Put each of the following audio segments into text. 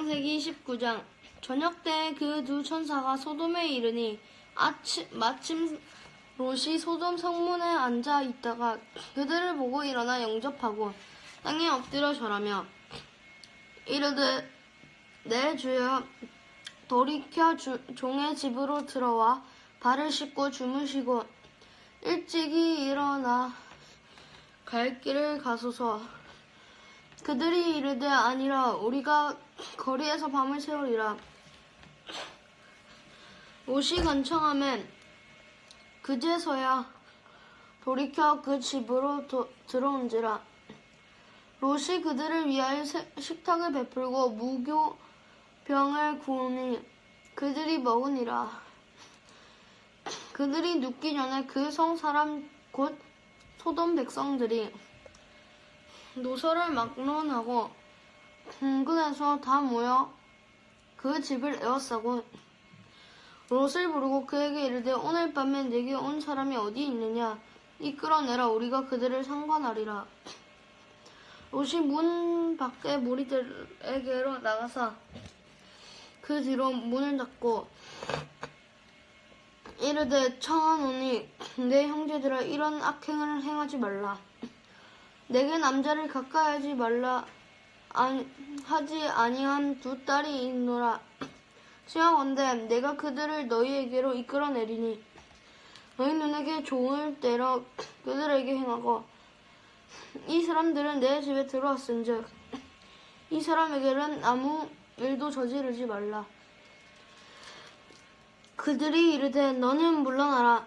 창세기 19장. 저녁 때 그 두 천사가 소돔에 이르니 아치, 마침 롯이 소돔 성문에 앉아 있다가 그들을 보고 일어나 영접하고 땅에 엎드려 절하며 이르되 내 주여 돌이켜 주- 종의 집으로 들어와 발을 씻고 주무시고 일찍이 일어나 갈 길을 가소서 그들이 이르되 아니라 우리가 거리에서 밤을 새우리라. 옷이 간청하면 그제서야 돌이켜 그 집으로 도- 들어온지라. 롯이 그들을 위하여 세- 식탁을 베풀고 무교병을 구우니 그들이 먹으니라. 그들이 눕기 전에 그 성 사람 곧 소돔 백성들이 노서를 막론하고 궁근에서 다 모여 그 집을 에워싸고 롯을 부르고 그에게 이르되 오늘 밤에 내게 온 사람이 어디 있느냐? 이끌어내라 우리가 그들을 상관하리라. 롯이 문 밖에 무리들에게로 나가서 그 뒤로 문을 닫고 이르되 청하노니 내 형제들아 이런 악행을 행하지 말라 내게 남자를 가까이 하지 말라 아니- 하지 아니한 두 딸이 있노라. 시하건대 내가 그들을 너희에게로 이끌어내리니 너희 눈에게 좋을 대로 그들에게 행하고 이 사람들은 내 집에 들어왔은즉 이 사람에게는 아무 일도 저지르지 말라. 그들이 이르되 너는 물러나라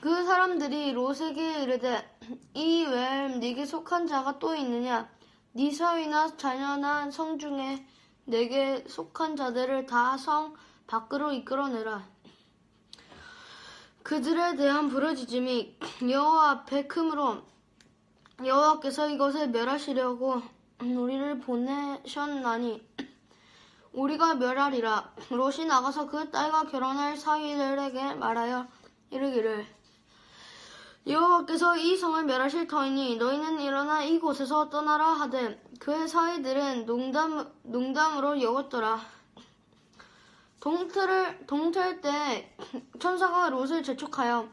그 사람들이 롯에게 이르되 이 외에 네게 속한 자가 또 있느냐? 네 사위나 자녀나 성 중에 내게 속한 자들을 다 성 밖으로 이끌어내라. 그들에 대한 부르짖음이 여호와 앞에 크므로 여호와께서 이것을 멸하시려고 우리를 보내셨나니 우리가 멸하리라. 롯이 나가서 그 딸과 결혼할 사위들에게 말하여 이르기를 여호와께서 이 성을 멸하실 터이니 너희는 일어나 이곳에서 떠나라 하되 그의 사위들은 농담 농담으로 여겼더라. 동틀을 동틀 때 천사가 롯을 재촉하여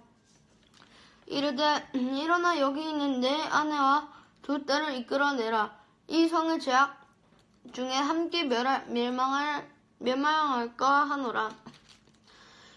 이르되 일어나 여기 있는 내 아내와 두 딸을 이끌어내라. 이 성을 제약 중에 함께 멸할, 멸망할, 멸망할까 하노라.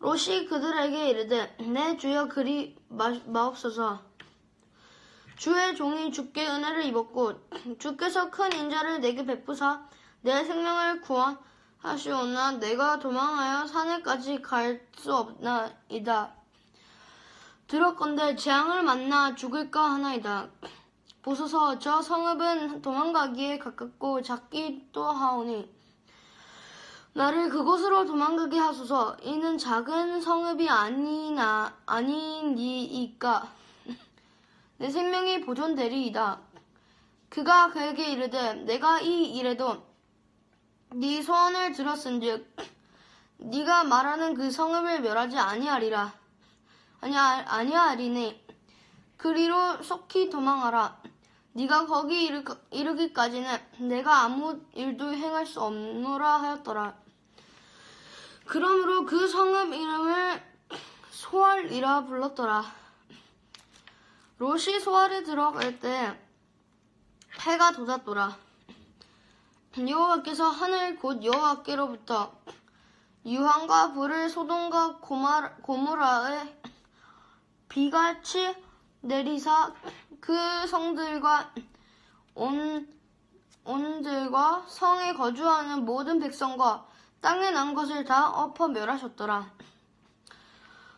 롯이 그들에게 이르되 내 주여 그리 마, 마옵소서. 주의 종이 주께 은혜를 입었고 주께서 큰 인자를 내게 베푸사 내 생명을 구원하시오나 내가 도망하여 산에까지 갈 수 없나이다. 들었건대 재앙을 만나 죽을까 하나이다. 보소서 저 성읍은 도망가기에 가깝고 작기도 하오니 나를 그곳으로 도망가게 하소서 이는 작은 성읍이 아니나 아니니이까 내 생명이 보존되리이다 그가 그에게 이르되 내가 이 일에도 네 소원을 들었은즉 네가 말하는 그 성읍을 멸하지 아니하리라 아니하, 아니하리니 그리로 속히 도망하라. 네가 거기 이르, 이르기까지는 내가 아무 일도 행할 수 없노라 하였더라. 그러므로 그 성읍 이름을 소알이라 불렀더라. 롯이 소알에 들어갈 때 해가 돋았더라. 여호와께서 하늘 곧 여호와께로부터 유황과 불을 소돔과 고마, 고무라에 비같이 내리사 그 성들과 온 온들과 성에 거주하는 모든 백성과 땅에 난 것을 다 엎어 멸하셨더라.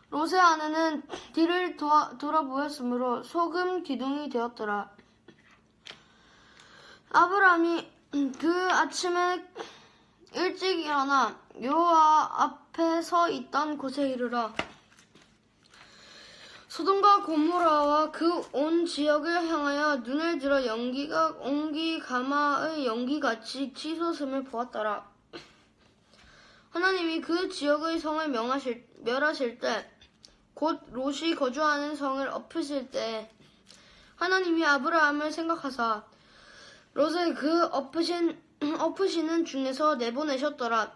롯의 아내는 뒤를 도와, 돌아보였으므로 소금 기둥이 되었더라. 아브라함이 그 아침에 일찍 일어나 여호와 앞에 서 있던 곳에 이르러 소돔과 고모라와 그 온 지역을 향하여 눈을 들어 연기가 옹기 가마의 연기같이 치솟음을 보았더라. 하나님이 그 지역의 성을 명하실, 멸하실 때, 곧 롯이 거주하는 성을 엎으실 때, 하나님이 아브라함을 생각하사 롯을 그 엎으신, 엎으시는 중에서 내보내셨더라.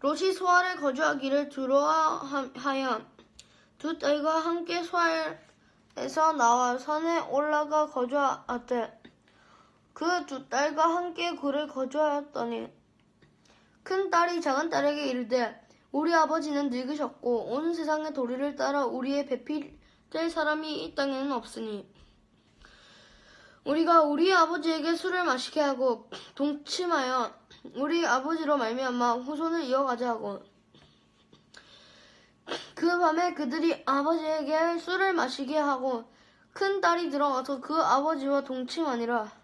롯이 소알에 거주하기를 두려워하여 두 딸과 함께 소알에서 나와 산에 올라가 거주하되 그 두 딸과 함께 굴에 거주하였더니 큰 딸이 작은 딸에게 이르되 우리 아버지는 늙으셨고 온 세상의 도리를 따라 우리의 배필될 사람이 이 땅에는 없으니 우리가 우리 아버지에게 술을 마시게 하고 동침하여 우리 아버지로 말미암아 후손을 이어가자 하고 그 밤에 그들이 아버지에게 술을 마시게 하고 큰 딸이 들어가서 그 아버지와 동침하니라.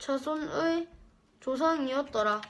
자손의 조상이었더라.